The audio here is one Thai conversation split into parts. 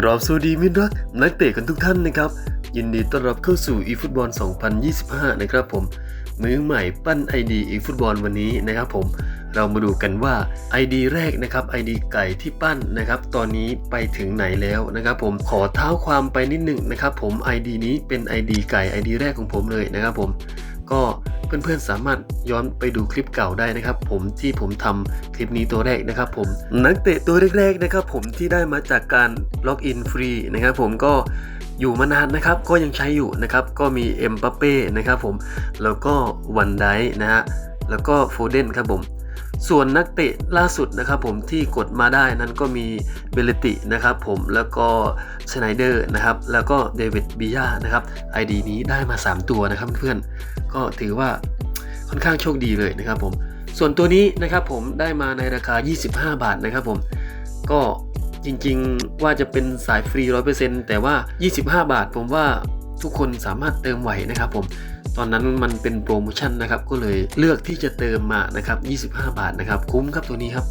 กราบสวัสดีมิตรรักนักเตะกันทุกท่านนะครับ ยินดีต้อนรับเข้าสู่ eFootball 2025 นะครับผม มือใหม่ปั้น ID eFootball วันนี้นะครับผมเรามาดูกันว่า ID แรกนะครับ ID ไก่ที่ปั้นนะครับ ตอนนี้ไปถึงไหนแล้วนะครับ ผมขอเท้าความไปนิดหนึ่งนะครับ ผม ID นี้เป็น ID ไก่ ID แรกของผมเลยนะครับ ผม ก็เพื่อนๆสามารถย้อนไปดูคลิปเก่าได้นะครับ ผมที่ผมทำคลิปนี้ตัวแรกนะครับ ผมนักเตะตัวแรกๆนะครับ ผมที่ได้มาจากการล็อกอินฟรีนะครับ ผมก็อยู่มานานนะครับก็ยังใช้อยู่นะครับ ก็มีเอ็มปัปเป้นะครับผมแล้วก็วันไดนะฮะแล้วก็โฟเดนครับผม ส่วนนักเตะล่าสุดนะครับผมที่กดมาได้นั้นก็มีเบลตินะครับผมแล้วก็ชไนเดอร์นะครับแล้วก็เดวิดบิยานะครับ ID นี้ได้มา 3 ตัวนะครับเพื่อนก็ถือว่าค่อนข้างโชคดีเลยนะครับผมส่วนตัวนี้นะครับผมได้มาในราคา 25 บาทนะครับผมก็จริงๆว่าจะเป็นสายฟรี 100%แต่ว่า 25 บาทผมว่า ทุกคนสามารถเติมไหวนะครับผมตอนนั้นมันเป็นโปรโมชั่นนะครับก็เลยเลือกที่จะเติมมานะครับ25 บาทนะครับคุ้มครับตัวนี้ครับ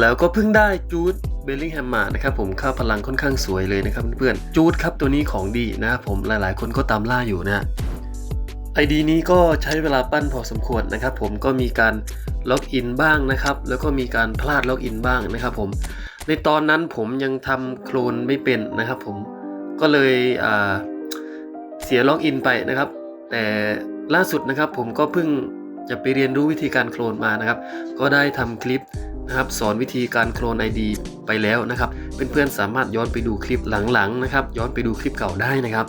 แล้วก็เพิ่งได้จูดเบลลิงแฮมมานะครับผมค่าพลังค่อนข้างสวยเลยนะครับเพื่อนจูดครับตัวนี้ของดีนะครับผมหลายๆ คนก็ตามล่าอยู่นะไอดีนี้ก็ใช้เวลาปั้นพอสมควรนะครับผมก็มีการล็อกอินบ้างนะครับแล้วก็มีการพลาดล็อกอินบ้างนะครับผมในตอนนั้นผมยังทำโคลนไม่เป็นนะครับผมก็เลยอ่า เสียล็อกอินไปนะครับ แต่ล่าสุดนะครับผมก็เพิ่งจะไปเรียนรู้วิธีการโคลนมานะครับ ก็ได้ทำคลิปนะครับสอนวิธีการโคลน ID ไปแล้วนะครับเพื่อนๆสามารถย้อนไปดูคลิปหลังๆนะครับ ย้อนไปดูคลิปเก่าได้นะครับ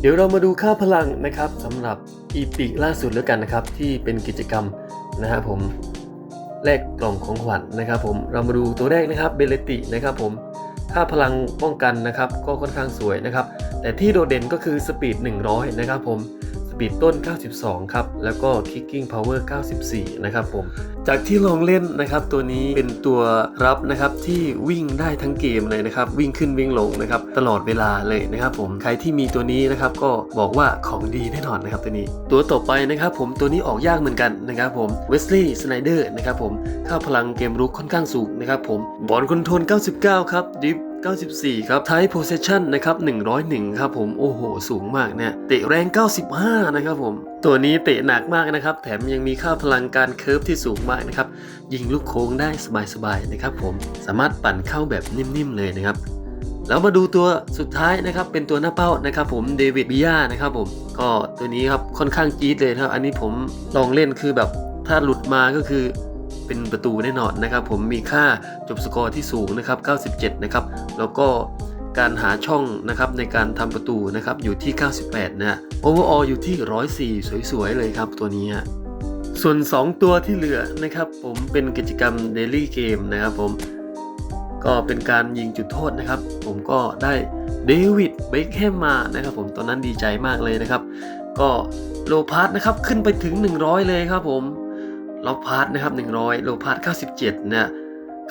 เดี๋ยวเรามาดูค่าพลังนะครับสำหรับอีพิล่าสุดแล้วกันนะครับ ที่เป็นกิจกรรมนะครับผมแลกกล่องของขวัญนะครับผมเรามาดูตัวแรกนะครับเบลตินะครับผมค่าพลังป้องกันนะครับ ก็ค่อนข้างสวยนะครับ แต่ที่โดดเด่นก็คือสปีด 100 นะครับผม สปีดต้น 92 ครับ แล้วก็ Kicking Power 94 นะครับผม จากที่ลองเล่นนะครับ ตัวนี้เป็นตัวรับนะครับที่วิ่งได้ทั้งเกมเลยนะครับ วิ่งขึ้นวิ่งลงนะครับ ตลอดเวลาเลยนะครับผม ใครที่มีตัวนี้นะครับก็บอกว่าของดีแน่นอนนะครับตัวนี้ ตัวต่อไปนะครับผม ตัวนี้ออกยากเหมือนกันนะครับผม Wesley Snyder นะครับผม ค่าพลังเกมรุกค่อนข้างสูงนะครับผม บอลคอนโทรล 99 ครับดิฟ 94 ครับ Type Possession นะครับ 101 ครับผมโอ้โห สูงมากเนี่ย เตะแรง 95 นะครับผม ตัวนี้เตะหนักมากนะครับ แถมยังมีค่าพลังการเคิร์ฟที่สูงมากนะครับ ยิงลูกโค้งได้สบายๆนะครับผมสามารถปั่นเข้าแบบนิ่มๆเลยนะครับแล้วมาดูตัวสุดท้ายนะครับเป็นตัวหน้าเป้านะครับผมเดวิดบิยานะครับผมก็ตัวนี้ครับค่อนข้างจี๊ดเลยครับ อันนี้ผมลองเล่นคือแบบถ้าหลุดมาก็คือ เป็นประตูแน่นอนนะครับ ผมมีค่าจบสกอร์ที่สูงนะครับ 97 นะครับ แล้วก็การหาช่องนะครับในการทำประตูนะครับอยู่ที่ 98 นะโอเวอร์อออยู่ที่ 104 สวยๆ เลยครับตัวนี้ส่วน 2 ตัวที่เหลือนะครับผมเป็นกิจกรรม Daily Game นะครับผมก็เป็นการยิงจุดโทษนะครับ ผมก็ได้เดวิดเบคแฮมมานะครับ ผมตอนนั้นดีใจมากเลยนะครับ ก็โลพาร์ตนะครับขึ้นไปถึง 100 เลยครับผม ล็อกพาร์ทนะครับ100โลพาร์ท97นะ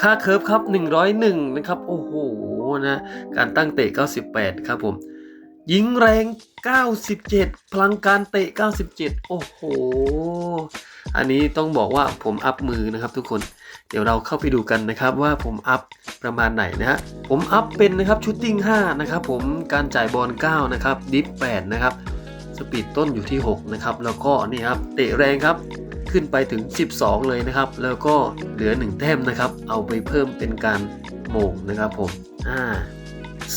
ค่าเคิร์ฟครับ 101 นะครับ โอ้โหนะการตั้งเตะ 98 ครับผม ยิงแรง 97 พลังการเตะ 97 โอ้โห อันนี้ต้องบอกว่าผมอัพมือนะครับทุกคน เดี๋ยวเราเข้าไปดูกันนะครับว่าผมอัพประมาณไหนนะฮะ ผมอัพเป็นนะครับชุดติ้ง 5 นะครับผมการจ่ายบอล 9 นะครับ ดิฟ 8 นะครับ สปีดต้นอยู่ที่ 6 นะครับ แล้วก็นี่ครับ เตะแรงครับ ขึ้นไปถึง 12 เลยนะครับ แล้วก็เหลือ 1 แต้มนะครับ เอาไปเพิ่มเป็นการโมงนะครับผมอ่า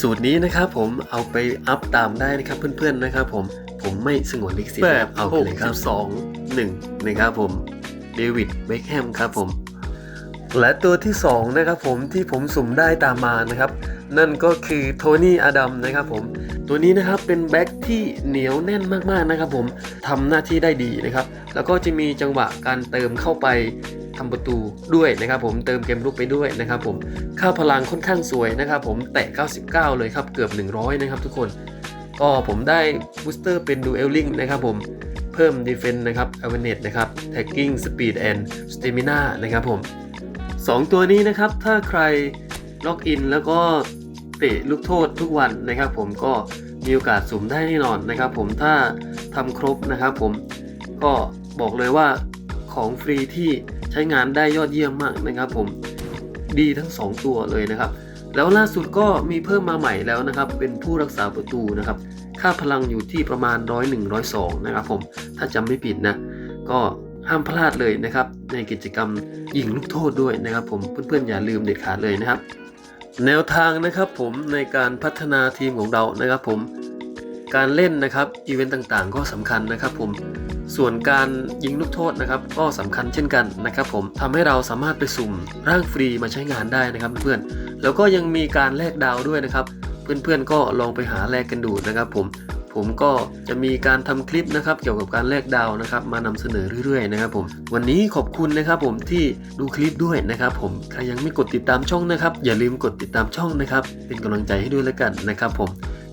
สูตรนี้นะครับผมเอาไปอัพตามได้นะครับเพื่อนๆนะครับผมผมไม่สงวนลิขสิทธิ์แบบเอาไปเลยครับ2 1นะครับผมเดวิดเบคแฮมครับผมและตัวที่2นะครับผมที่ผมสุ่มได้ตามมานะครับ นั่นก็คือโทนี่อดัมนะครับผม ตัวนี้นะครับเป็นแบ็คที่เหนียวแน่นมากๆนะครับผมทำหน้าที่ได้ดีนะครับ แล้วก็จะมีจังหวะการเติมเข้าไปทำประตูด้วยนะครับผมเติมเกมลุกไปด้วยนะครับผมค่าพลังค่อนข้างสวยนะครับผมแตะ 99 เลยครับเกือบ 100 นะครับทุกคน ก็ผมได้บูสเตอร์เป็นดูเอลลิงนะครับผมเพิ่มดีเฟน s ์นะครับอเวเนตนะครับแท็กกิ้งสปีดแอนด์สเตมินานะครับผม 2 ตัวนี้นะครับถ้าใครล็อกอินแล้วก็ เตะลูกโทษทุกวันนะครับ ผมก็มีโอกาสสุ่มได้แน่นอนนะครับ ผมถ้าทำครบนะครับ ผมก็บอกเลยว่าของฟรีที่ใช้งานได้ยอดเยี่ยมมากนะครับ ผมดีทั้ง 2 ตัวเลยนะครับ แล้วล่าสุดก็มีเพิ่มมาใหม่แล้วนะครับ เป็นผู้รักษาประตูนะครับ ค่าพลังอยู่ที่ประมาณ101 102นะครับ ผมถ้าจำไม่ผิดนะก็ห้ามพลาดเลยนะครับ ในกิจกรรมยิงลูกโทษด้วยนะครับ ผมเพื่อนๆอย่าลืมเด็ดขาดเลยนะครับ แนวทางนะครับผมในการพัฒนาทีมของเรานะครับผมการเล่นนะครับอีเวนต์ต่างๆ ก็สำคัญนะครับผมส่วนการยิงลูกโทษนะครับก็สำคัญเช่นกันนะครับผมทำให้เราสามารถไปสุ่มร่างฟรีมาใช้งานได้นะครับเพื่อนๆแล้วก็ยังมีการแลกดาวด้วยนะครับ เพื่อนๆก็ลองไปหาแลกกันดูนะครับผม ผมก็จะมีการทำคลิปนะครับเกี่ยวกับการแลกดาวนะครับมานำเสนอเรื่อยๆนะครับผมวันนี้ขอบคุณนะครับผมที่ดูคลิปด้วยนะครับผมใครยังไม่กดติดตามช่องนะครับ อย่าลืมกดติดตามช่องนะครับ เป็นกำลังใจให้ด้วยแล้วกันนะครับผม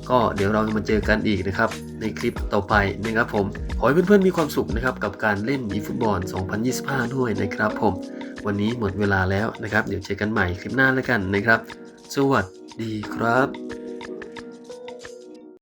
ก็เดี๋ยวเราจะมาเจอกันอีกนะครับ ในคลิปต่อไปนะครับผม ขอให้เพื่อนๆมีความสุขนะครับ กับการเล่นอีฟุตบอล 2025 ด้วยนะครับผม วันนี้หมดเวลาแล้วนะครับ เดี๋ยวเจอกันใหม่คลิปหน้าแล้วกันนะครับ สวัสดีครับ